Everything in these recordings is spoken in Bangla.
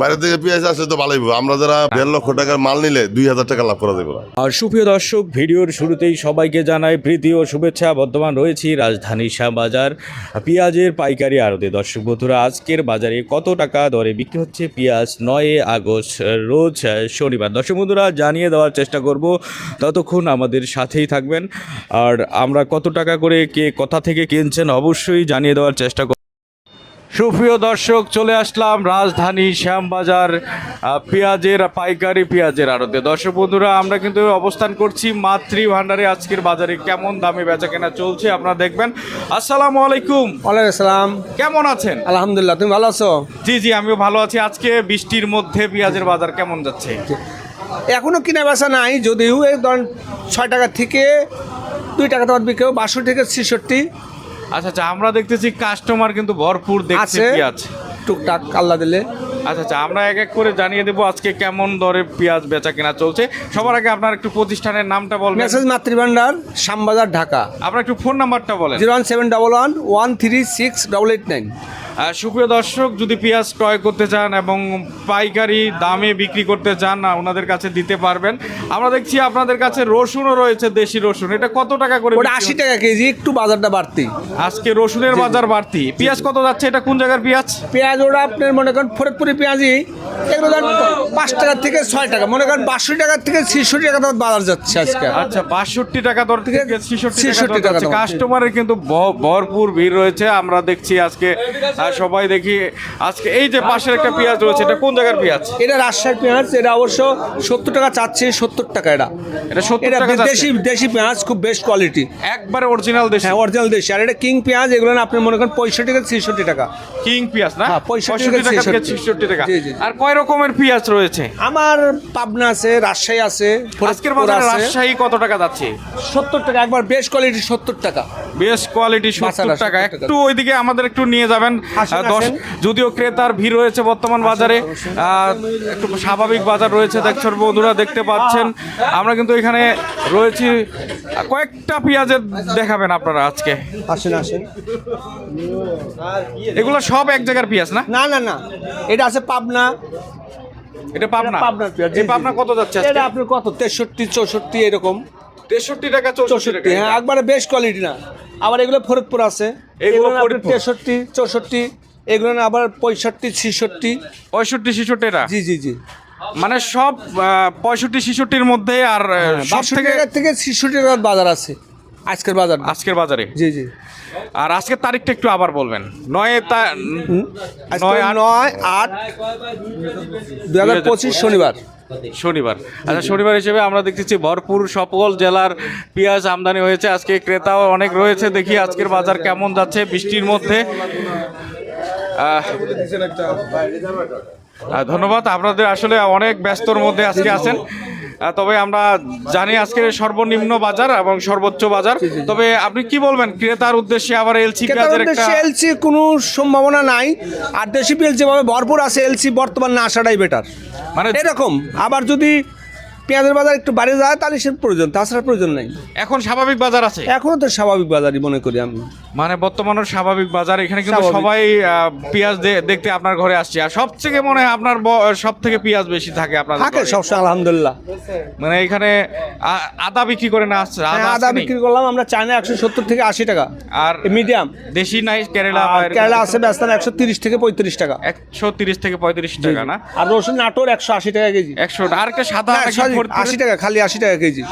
বাইরে থেকে পেঁয়াজ আসলে তো ভালোই আমরা যারা দেড় লক্ষ টাকার মাল নিলে দুই হাজার টাকা লাভ করা যাবে আর সুপ্রিয় দর্শক, ভিডিওর শুরুতেই সবাইকে জানাই প্রীতি ও শুভেচ্ছা। বর্তমান রয়েছি রাজধানী শ্যামবাজার পেঁয়াজের পাইকারি আড়তে। দর্শক বন্ধুরা, আজকের বাজারে কত টাকা দরে বিক্রি হচ্ছে পেঁয়াজ? নয় আগস্ট, রোজ শনিবার। দর্শক বন্ধুরা, জানিয়ে দেওয়ার চেষ্টা করব। ততক্ষণ আমাদের সাথেই থাকবেন। আর আমরা কত টাকা করে কে, কোথা থেকে কিনছেন অবশ্যই জানিয়ে দেওয়ার চেষ্টা সুপ্রিয় দর্শক চলে আসলাম রাজধানী শ্যামবাজার পেঁয়াজের পাইকারি পেঁয়াজের আড়তে। দর্শক বন্ধুরা আমরা কিন্তু অবস্থান করছি মাতৃ ভান্ডারে। আজকের বাজারে কেমন দামে বেচা কেনা চলছে আপনারা দেখবেন। আসসালামু আলাইকুম। ওয়ালাইকুম আসসালাম। কেমন আছেন? আলহামদুলিল্লাহ তুমি ভালো আছো? জি জি আমিও ভালো আছি। আজকে বৃষ্টির মধ্যে পেঁয়াজের বাজার কেমন যাচ্ছে? এখনও কিনা বেচা নাই যদিও এই ধরেন ছয় টাকা থেকে দুই টাকা তোমার হবে বাষট্টি থেকে ছেষট্টি। আচ্ছা আচ্ছা আমরা দেখতেছি কাস্টমার কিন্তু ভরপুর দেখছে আছে। পেঁয়াজ। টুকটাক আল্লাহ দিলে। আচ্ছা আচ্ছা আমরা এক এক করে জানিয়ে দেবো আজকে কেমন দরে পেঁয়াজ বেচা কেনা চলছে। সবার আগে আপনার একটু প্রতিষ্ঠানের নামটা বলবেন। মেসেজ মাতৃভান্ডার শ্যামবাজার ঢাকা। আপনার একটু ফোন নাম্বারটা বলেন। Zero one seven double one one three six double eight nine. সুপ্রিয় দর্শক যদি পেঁয়াজ ক্রয় করতে চান এবং পাইকারি দামে বিক্রি করতে চান আহ, ওনাদের কাছে দিতে পারবেন। আমরা দেখছি আপনাদের কাছে রসুনও রয়েছে দেশি রসুন। এটা কত টাকা করে আশি টাকা কেজি একটু বাজারটা বাড়তি। আজকে রসুনের বাজার বাড়তি। পেঁয়াজ কত যাচ্ছে? এটা কোন জায়গার পেঁয়াজ? পেঁয়াজ ওরা আপনার মনে করেন ফরিদপুরি পেঁয়াজি এগুলো ধরেন পাঁচ টাকা থেকে ছয় টাকা। মনে করেন বাষট্টি টাকা থেকে ছেষট্টি টাকা দর বাজার যাচ্ছে আজকে। আচ্ছা বাষট্টি টাকা দর থেকে ছেষট্টি 66 টাকা কাস্টমারের কিন্তু ভরপুর ভিড় রয়েছে। আমরা দেখছি আজকে আহ, সবাই দেখি আজকে এই যে পাশের একটা পেঁয়াজ রয়েছে এটা কোন জায়গার পেঁয়াজ? এটা রাজশাহীর পেঁয়াজ এটা অবশ্য সত্তর টাকা চাচ্ছে সত্তর টাকা এটা। এটা সত্তর টাকা দেশি দেশি পেঁয়াজ খুব বেস্ট কোয়ালিটি একবারে অরিজিনাল দেশি। হ্যাঁ অরিজিনাল দেশি। আর এটা কিং পেঁয়াজ এগুলো না আপনি মনে করেন পঁয়ষট্টি থেকে ছেষট্টি টাকা। কিং পেঁয়াজ না? হ্যাঁ, পঁয়ষট্টি থেকে টাকা থেকে ছেষট্টি টাকা। আর কয় রকমের পেঁয়াজ রয়েছে? আমার পাবনা আছে রাজশাহী আছে আজকের বাজারে রাজশাহী কত টাকা যাচ্ছে? সত্তর টাকা একবার বেস্ট কোয়ালিটি সত্তর টাকা। বেশ কোয়ালিটি সত্তর টাকা। একটু ওইদিকে আমাদের একটু নিয়ে যাবেন। দশ যদিও ক্রেতার ভিড় রয়েছে বর্তমান বাজারে। একটু স্বাভাবিক বাজার রয়েছে দেখছেন বন্ধুরা দেখতে পাচ্ছেন। আমরা কিন্তু এখানে রয়েছি। কয়েকটা পেঁয়াজের দেখাবেন আপনারা আজকে। আসেন আসেন। এগুলো সব এক জায়গার পেঁয়াজ না? না না না। এটা আছে পাবনা। এটা পাবনা? পাবনার পেঁয়াজ পাবনা কত যাচ্ছে? এটা আপনার কত? তেষট্টি চৌষট্টি এরকম। তেষট্টি টাকা চৌষট্টি হ্যাঁ একবারে বেস্ট কোয়ালিটি না। আবার এগুলো ফরিদপুর আছে। এগুলো। তেষট্টি চৌষট্টি এগুলো না আবার পঁয়ষট্টি ছিষট্টি। পঁয়ষট্টি ছেষট্টি জি জি জি। মানে সব পঁয়ষট্টি ছেষট্টির মধ্যে আর আহ, সব থেকে থেকে ছিষট্টি টাকার বাজার আছে। আজকের বাজার। আজকের বাজারে? জি জি। আর আজকের তারিখটা একটু আবার বলবেন। নয় তা নয় আট নয় আট দুই হাজার পঁচিশ শনিবার। শনিবার। আচ্ছা শনিবার হিসেবে আমরা দেখতেছি ভরপুর সকল জেলার পেঁয়াজ আমদানি হয়েছে। আজকে ক্রেতাও অনেক রয়েছে। দেখি আজকের বাজার কেমন যাচ্ছে বৃষ্টির মধ্যে। ধন্যবাদ। আপনাদের আসলে অনেক ব্যস্তর মধ্যে আজকে আছেন। তবে আমরা জানি আজকের সর্বনিম্ন বাজার এবং সর্বোচ্চ বাজার। তবে আপনি কি বলবেন? ক্রেতার উদ্দেশ্যে আবার এলসি পেঁয়াজের একটা এলসি কোনো সম্ভাবনা নাই। আর দেশি পেঁয়াজ যেভাবে ভরপুর আছে এলসি বর্তমান না আসাটাই বেটার মানে এরকম। আবার যদি পেঁয়াজের বাজার একটু বাড়ে যায় তাহলে সে প্রয়োজন তাছাড়া প্রয়োজন নাই। এখন স্বাভাবিক বাজার আছে? এখনও তো স্বাভাবিক বাজারই মনে করি আমি। মানে বর্তমানের স্বাভাবিক বাজার এখানে কিন্তু স্বাভাবিক। সবাই আহ, পেঁয়াজ দে- দেখতে আপনার ঘরে আসছে। আর সব থেকে মনে হয় আপনার সব থেকে পেঁয়াজ বেশি থাকে আপনার থাকে সবসময় আলহামদুলিল্লাহ। মানে এখানে আ- আদা বিক্রি করে না আসছে আদা হ্যাঁ, আদা? বিক্রি করলাম আমরা চায়না একশো সত্তর থেকে আশি টাকা। আর মিডিয়াম দেশি নাই কেরালা বা এরকম? কেরালা আছে ব্যস্ত একশো তিরিশ থেকে পঁয়ত্রিশ টাকা। একশো তিরিশ থেকে পঁয়ত্রিশ টাকা না? আর রসুন নাটোর একশো আশি টাকা কেজি। একশো আর একটা সাদা না, নাকি sorry, ফরিদপুরে? আশি টাকা খালি আশি টাকা কেজি।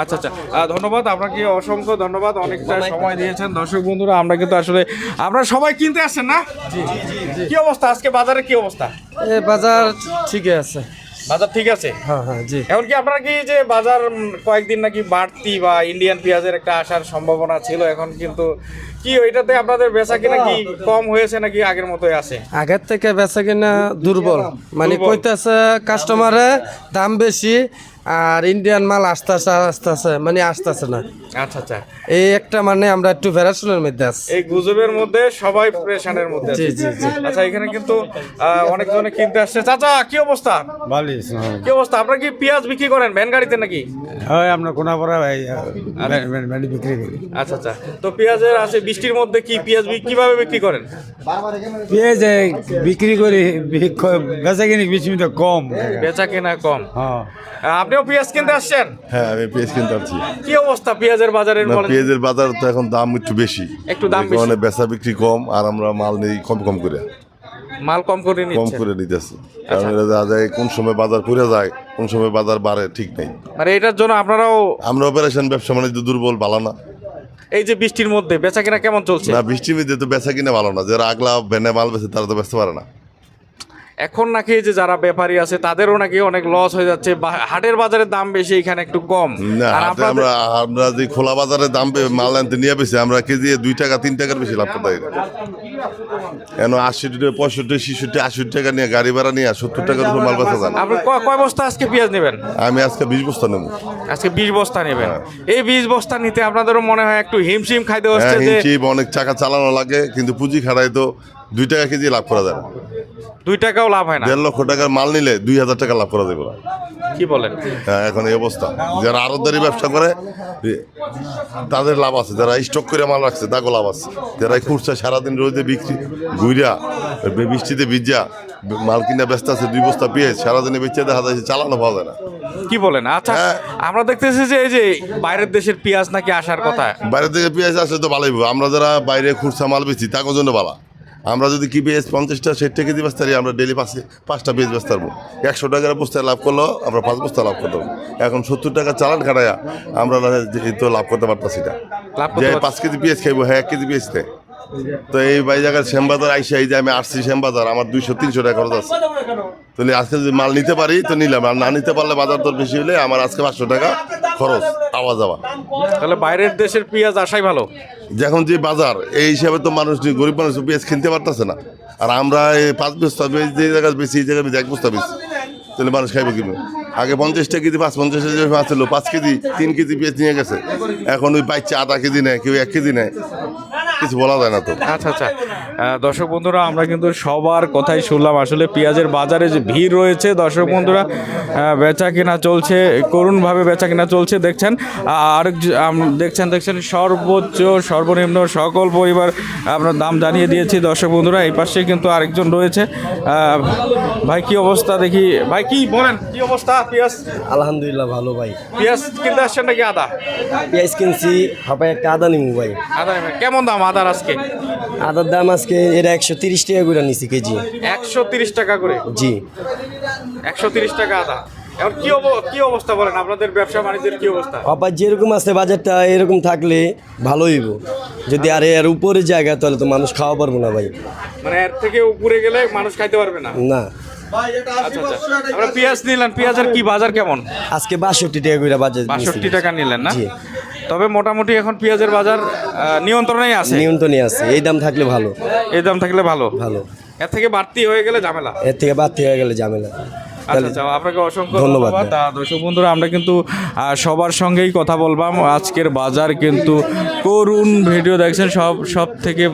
আচ্ছা আচ্ছা। ধন্যবাদ। আপনাকে অসংখ্য ধন্যবাদ। অনেকটা সময় দিয়েছেন। দর্শক বন্ধুরা আমরা কিন্তু আসলে আপনারা সবাই কিনতে আসছেন না? কি অবস্থা? আজকে বাজারে কি অবস্থা? এ বাজার ঠিকই আছে। বাজার ঠিক আছে? হ্যাঁ হ্যাঁ জি। এখন কি আপনারা কি যে বাজার কয়েকদিন নাকি বাড়তি বা ইন্ডিয়ান পেঁয়াজের একটা আসার সম্ভাবনা ছিল এখন কিন্তু কি ওইটাতে আপনাদের বেচা কিনা কি কম হয়েছে নাকি আগের মতোই আছে? আগের থেকে বেচা কিনা দুর্বল। মানে। কইতাছে কাস্টমারে দাম বেশি আর ইন্ডিয়ান মাল আসতেছে আসতেছে মানে আসতেছে না। আচ্ছা আচ্ছা। এই একটা মানে আমরা একটু ভেরাসনের মধ্যে আছি। এই গুজবের মধ্যে সবাই প্রেশানের মধ্যে আছে। জি, জি, জি। আচ্ছা এখানে কিন্তু অনেক অনেকজনে কিনতে আসছে। চাচা কি অবস্থা? ভালো কি অবস্থা? আপনারা কি পেঁয়াজ বিক্রি করেন? ভ্যান গাড়িতে নাকি? হয় আমরা কোনা পরে ভাই ভেন্ডি বিক্রি করি। আচ্ছা আচ্ছা। তো পেঁয়াজের আছে বৃষ্টির মধ্যে কি পেঁয়াজ কীভাবে বিক্রি করেন? পেঁয়াজ বিক্রি করি বেচা কিনি বেশি কম। বেচা কেনা কম। হ্যাঁ। আপনিও পেঁয়াজ কিনতে আসছেন? হ্যাঁ আমি পেঁয়াজ কিনতে পারছি কি অবস্থা পেঁয়াজের বাজারের না বলেন? পেঁয়াজের বাজার তো এখন দাম একটু বেশি। একটু দাম বেশি। মানে বেচা বিক্রি কম আর আমরা মাল নেই কম কম করে। মাল কম করে কম নিচ্ছে। করে নিতেছি। কারণ এটা দেখা যায় কোন সময় বাজার পড়ে যায় কোন সময় বাজার বাড়ে ঠিক নেই। মানে এটার জন্য আপনারাও আমরা অপারেশন ব্যবসা বাণিজ্য দুর্বল ভালো না। এই যে বৃষ্টির মধ্যে বেচা কেনা কেমন চলছে? না বৃষ্টি মিদে তো বেচা কিনে ভালো না। যারা আগলা ভ্যানে মাল বেচে তারা তো বেচতে পারে না। এখন নাকি যে যারা ব্যাপারী আছে তাদেরও নাকি অনেক লস হয়ে যাচ্ছে হাটের বাজারের দাম বেশি এখানে একটু কম আর আমরা আমরা যে খোলা বাজারে দাম মাল আনতে নিয়ে বেশি আমরা কেজি দুই টাকা তিন টাকার বেশি লাভ করতে। কেন আশি টাকা পঁয়ষট্টি ছিষট্টি আশি টাকা নিয়ে গাড়ি ভাড়া নিয়ে সত্তর টাকার উপর মাল বেচা যায় না। আপনি কয় বস্তা আজকে পেঁয়াজ নেবেন আমি আজকে বিশ বস্তা নেব আজকে বিশ বস্তা নেবেন এই বিশ বস্তা নিতে আপনাদেরও মনে হয় একটু হিমশিম খাইতে হচ্ছে হ্যাঁ হিমচিপ অনেক টাকা চালানো লাগে কিন্তু পুঁজি খাড়াই তো দুই টাকা কেজি লাভ করা যায়। দুই টাকাও লাভ হয় না। দেড় লক্ষ টাকার মাল নিলে দুই হাজার টাকা লাভ করা যাবে কি বলেন? হ্যাঁ এখন এই অবস্থা। যারা আরতদারি ব্যবসা করে তাদের লাভ আছে। যারা স্টক করে মাল রাখছে তাকে লাভ আছে। যারা খুচরা সারাদিন রোদে বিক্রি ঘুইরা বৃষ্টিতে ভিজা মাল কিনা ব্যস্ত আছে দুই বস্তা পেঁয়াজ সারাদিনে বেচে দেখা যাচ্ছে চালানো পাওয়া যায় না। কি বলেন? আচ্ছা হ্যাঁ। আমরা দেখতেছি যে এই যে বাইরের দেশের পেঁয়াজ নাকি আসার কথা। বাইরের থেকে পেঁয়াজ আসলে তো ভালোই। আমরা যারা বাইরে খুচরা মাল বেচি তাকে জন্য ভালো। আমরা যদি কি পেঁয়াজ পঞ্চাশটা ষাট থেকে বেচতে তাহলে আমরা ডেলি পাঁচ পাঁচটা পেঁয়াজ বেচতে পারব একশো টাকার বস্তায় লাভ করলেও আমরা পাঁচ বস্তা লাভ করতে পারব। এখন সত্তর টাকা চালান খাটাইয়া আমরা তো লাভ করতে পারতাছি না। যে পাঁচ কেজি পেঁয়াজ খাইবো হ্যাঁ এক কেজি পেঁয়াজ দেয় তো এই বাই জায়গার শ্যামবাজার আইসা এই যে আমি আসছি শ্যামবাজার আমার দুইশো তিনশো টাকা খরচ আছে। তাহলে আজকে যদি মাল নিতে পারি তো নিলাম। আর না নিতে পারলে বাজার দর বেশি হলে আমার আজকে পাঁচশো টাকা খরচ আওয়া যাওয়া তাহলে বাইরের দেশের পেঁয়াজ আসাই ভালো। যখন যে বাজার এই হিসাবে তো মানুষ গরিব মানুষ পেঁয়াজ কিনতে পারতেছে না। আর আমরা এই পাঁচ বস্তা যে জায়গায় বেশি এই জায়গায় এক বস্তা বেশি। তাহলে মানুষ খাইবে কিনবে আগে পঞ্চাশটা কেজি পাঁচ পঞ্চাশ কেজি মাছ ছিল পাঁচ কেজি তিন কেজি পেঁয়াজ নিয়ে গেছে। এখন ওই পাইছে আধা কেজি নেয় কেউ এক কেজি নেয়। কিছু বলা যায় না তো। আচ্ছা আচ্ছা। দর্শক বন্ধুরা আমরা কিন্তু সবার কথাই শুনলাম। আসলে পেঁয়াজের বাজারে যে ভিড় রয়েছে দর্শক বন্ধুরা বেচা কিনা চলছে করুণভাবে বেচা কিনা চলছে দেখছেন। আর দেখছেন দেখছেন সর্বোচ্চ সর্বনিম্ন সকল পরিবার আমরা দাম জানিয়ে দিয়েছি দর্শক বন্ধুরা। এই পাশে কিন্তু আরেকজন রয়েছে। ভাই কি অবস্থা দেখি? ভাই কি বলেন কি অবস্থা? পেঁয়াজ? আলহামদুলিল্লাহ ভালো ভাই। পেঁয়াজ কিনতে আসছেন নাকি আদা? পেঁয়াজ কিনছি হাপায় একটা আদা নিমু ভাই। আদা কেমন দাম আদার আজকে? আদার দাম আজকে এটা একশো তিরিশ টাকা করে নিছি কেজি। একশো তিরিশ টাকা করে? জি। একশো তিরিশ টাকা আদা। এখন কি কি অবস্থা বলেন? আপনাদের ব্যবসা বাণিজ্যের কি অবস্থা? আবার যেরকম আছে বাজারটা এরকম থাকলে ভালো হইব। যদি আর এর উপরে জায়গা তাহলে তো মানুষ খাওয়া পারব না ভাই। মানে এর থেকে উপরে গেলে মানুষ খাইতে পারবে না? না। আমরা পেঁয়াজ নিলেন পেঁয়াজের কি বাজার কেমন? আজকে বাষট্টি টাকা করে বাজার বাষট্টি টাকা নিলেন না? তবে মোটামুটি এখন পেঁয়াজের বাজার নিয়ন্ত্রণেই আছে? নিয়ন্ত্রণে আছে। এই দাম থাকলে ভালো। এই দাম থাকলে ভালো? ভালো। এর থেকে বাড়তি হয়ে গেলে ঝামেলা। এর থেকে বাদ থেকে গেলে ঝামেলা। আচ্ছা আচ্ছা আপনাকে অসংখ্য ধন্যবাদ। দর্শক বন্ধুরা আমরা কিন্তু সবার সঙ্গেই কথা বলবাম। আজকের বাজার কিন্তু করুণ। ভিডিও দেখছেন সব সব থেকে